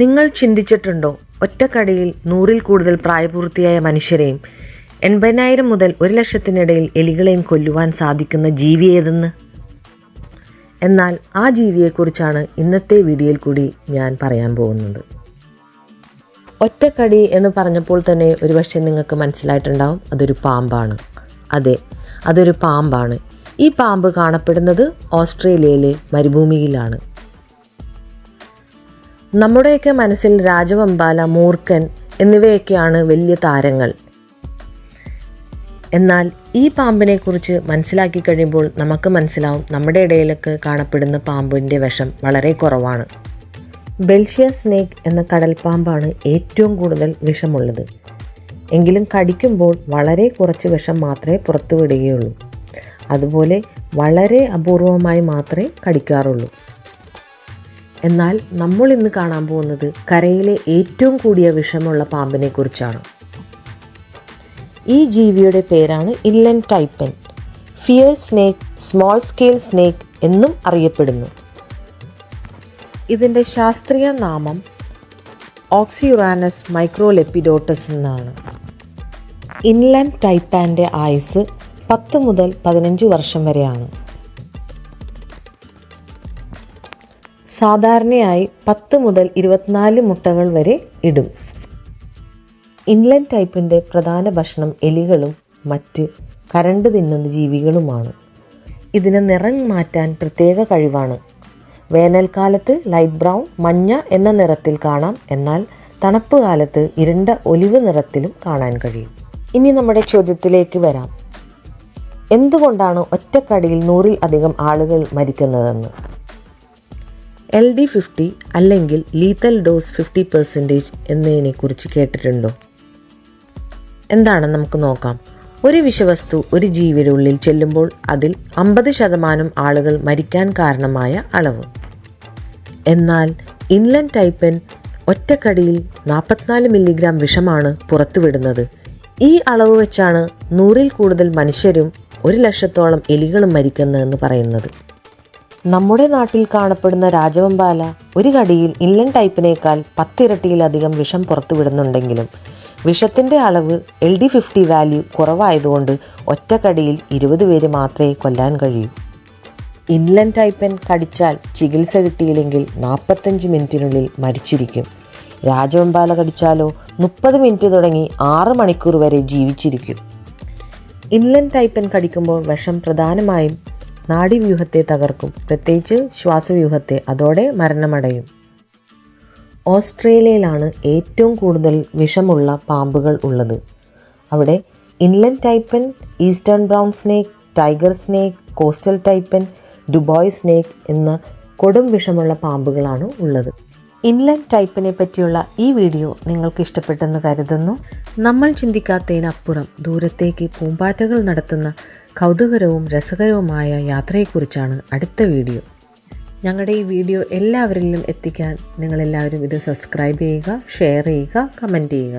നിങ്ങൾ ചിന്തിച്ചിട്ടുണ്ടോ? ഒറ്റക്കടയിൽ നൂറിൽ കൂടുതൽ പ്രായപൂർത്തിയായ മനുഷ്യരെയും എൺപതിനായിരം മുതൽ ഒരു ലക്ഷത്തിനിടയിൽ എലികളെയും കൊല്ലുവാൻ സാധിക്കുന്ന ജീവി ഏതെന്ന്? എന്നാൽ ആ ജീവിയെക്കുറിച്ചാണ് ഇന്നത്തെ വീഡിയോയിൽ കൂടി ഞാൻ പറയാൻ പോകുന്നത്. ഒറ്റക്കടി എന്ന് പറഞ്ഞപ്പോൾ തന്നെ ഒരുപക്ഷെ നിങ്ങൾക്ക് മനസ്സിലായിട്ടുണ്ടാവും അതൊരു പാമ്പാണ്. അതെ അതൊരു പാമ്പാണ്. ഈ പാമ്പ് കാണപ്പെടുന്നത് ഓസ്ട്രേലിയയിലെ മരുഭൂമിയിലാണ്. നമ്മുടെയൊക്കെ മനസ്സിൽ രാജവമ്പാല മൂർഖൻ എന്നിവയൊക്കെയാണ് വലിയ താരങ്ങൾ. എന്നാൽ ഈ പാമ്പിനെ കുറിച്ച് മനസ്സിലാക്കി കഴിയുമ്പോൾ നമുക്ക് മനസ്സിലാവും നമ്മുടെ ഇടയിലൊക്കെ കാണപ്പെടുന്ന പാമ്പിന്റെ വിഷം വളരെ കുറവാണ്. ബെൽഷ്യ സ്നേക്ക് എന്ന കടൽപ്പാമ്പാണ് ഏറ്റവും കൂടുതൽ വിഷമുള്ളത്. എങ്കിലും കടിക്കുമ്പോൾ വളരെ കുറച്ച് വിഷം മാത്രമേ പുറത്തു വിടുകയുള്ളൂ അതുപോലെ വളരെ അപൂർവമായി മാത്രമേ കടിക്കാറുള്ളൂ. എന്നാൽ നമ്മൾ ഇന്ന് കാണാൻ പോകുന്നത് കരയിലെ ഏറ്റവും കൂടിയ വിഷമുള്ള പാമ്പിനെ കുറിച്ചാണ്. ഈ ജീവിയുടെ പേരാണ് inland taipan. Fierce snake small scale snake എന്നും അറിയപ്പെടുന്നു. ഇതിന്റെ ശാസ്ത്രീയ നാമം ഓക്സിയുറാനസ് മൈക്രോലെപ്പിഡോട്ടസ് എന്നാണ്. ഇൻലാൻഡ് ടൈപ്പാന്റെ ആയുസ് പത്ത് മുതൽ പതിനഞ്ച് വർഷം വരെയാണ്. സാധാരണയായി പത്ത് മുതൽ ഇരുപത്തിനാല് മുട്ടകൾ വരെ ഇടും. ഇൻലൻഡ് ടൈപ്പിന്റെ പ്രധാന ഭക്ഷണം എലികളും മറ്റ് കരണ്ട് തിന്നുന്ന ജീവികളുമാണ്. ഇതിന് നിറം മാറ്റാൻ പ്രത്യേക കഴിവാണ്. വേനൽക്കാലത്ത് ലൈറ്റ് ബ്രൗൺ മഞ്ഞ എന്ന നിറത്തിൽ കാണാം. എന്നാൽ തണുപ്പ് കാലത്ത് ഇരുണ്ട ഒലിവ് നിറത്തിലും കാണാൻ കഴിയും. ഇനി നമ്മുടെ ചോദ്യത്തിലേക്ക് വരാം. എന്തുകൊണ്ടാണ് ഒറ്റക്കടിയിൽ നൂറിൽ അധികം ആളുകൾ മരിക്കുന്നതെന്ന്? എൽ ഡി ഫിഫ്റ്റി അല്ലെങ്കിൽ ലീത്തൽ ഡോസ് ഫിഫ്റ്റി പെർസെന്റേജ് എന്നതിനെക്കുറിച്ച് കേട്ടിട്ടുണ്ടോ? എന്താണ് നമുക്ക് നോക്കാം. ഒരു വിഷവസ്തു ഒരു ജീവിയുടെ ഉള്ളിൽ ചെല്ലുമ്പോൾ അതിൽ അമ്പത് ശതമാനം ആളുകൾ മരിക്കാൻ കാരണമായ അളവ്. എന്നാൽ ഇൻലൻ ടൈപ്പൻ ഒറ്റക്കടിയിൽ നാൽപ്പത്തിനാല് മില്ലിഗ്രാം വിഷമാണ് പുറത്തുവിടുന്നത്. ഈ അളവ് വെച്ചാണ് നൂറിൽ കൂടുതൽ മനുഷ്യരും ഒരു ലക്ഷത്തോളം എലികളും മരിക്കുന്നതെന്ന് പറയുന്നത്. നമ്മുടെ നാട്ടിൽ കാണപ്പെടുന്ന രാജവമ്പാല ഒരു കടിയിൽ ഇല്ലൻ ടൈപ്പിനേക്കാൾ പത്തിരട്ടിയിലധികം വിഷം പുറത്തുവിടുന്നുണ്ടെങ്കിലും വിഷത്തിന്റെ അളവ് എൽ ഡി ഫിഫ്റ്റി വാല്യൂ കുറവായതുകൊണ്ട് ഒറ്റക്കടിയിൽ ഇരുപത് പേര് മാത്രമേ കൊല്ലാൻ കഴിയൂ. ഇൻലൻ ടൈപ്പൻ കടിച്ചാൽ ചികിത്സ കിട്ടിയില്ലെങ്കിൽ നാൽപ്പത്തഞ്ച് മിനിറ്റിനുള്ളിൽ മരിച്ചിരിക്കും. രാജവമ്പാല കടിച്ചാലോ മുപ്പത് മിനിറ്റ് തുടങ്ങി ആറ് മണിക്കൂർ വരെ ജീവിച്ചിരിക്കും. ഇൻലൻ ടൈപ്പൻ കടിക്കുമ്പോൾ വിഷം പ്രധാനമായും നാഡീവ്യൂഹത്തെ തകർക്കും. പ്രത്യേകിച്ച് ശ്വാസവ്യൂഹത്തെ. അതോടെ മരണമടയും. ഓസ്ട്രേലിയയിലാണ് ഏറ്റവും കൂടുതൽ വിഷമുള്ള പാമ്പുകൾ ഉള്ളത്. അവിടെ inland taipan eastern brown snake tiger snake coastal taipan Dubois snake എന്ന കൊടും വിഷമുള്ള പാമ്പുകളാണ് ഉള്ളത്. ഇൻലൻഡ് ടൈപ്പിനെ പറ്റിയുള്ള ഈ വീഡിയോ നിങ്ങൾക്ക് ഇഷ്ടപ്പെട്ടെന്ന് കരുതുന്നു. നമ്മൾ ചിന്തിക്കാത്തതിനപ്പുറം ദൂരത്തേക്ക് പൂമ്പാറ്റകൾ നടത്തുന്ന കൗതുകരവും രസകരവുമായ യാത്രയെക്കുറിച്ചാണ് അടുത്ത വീഡിയോ. ഞങ്ങളുടെ ഈ വീഡിയോ എല്ലാവരിലും എത്തിക്കാൻ നിങ്ങളെല്ലാവരും ഇത് സബ്സ്ക്രൈബ് ചെയ്യുക ഷെയർ ചെയ്യുക കമന്റ് ചെയ്യുക.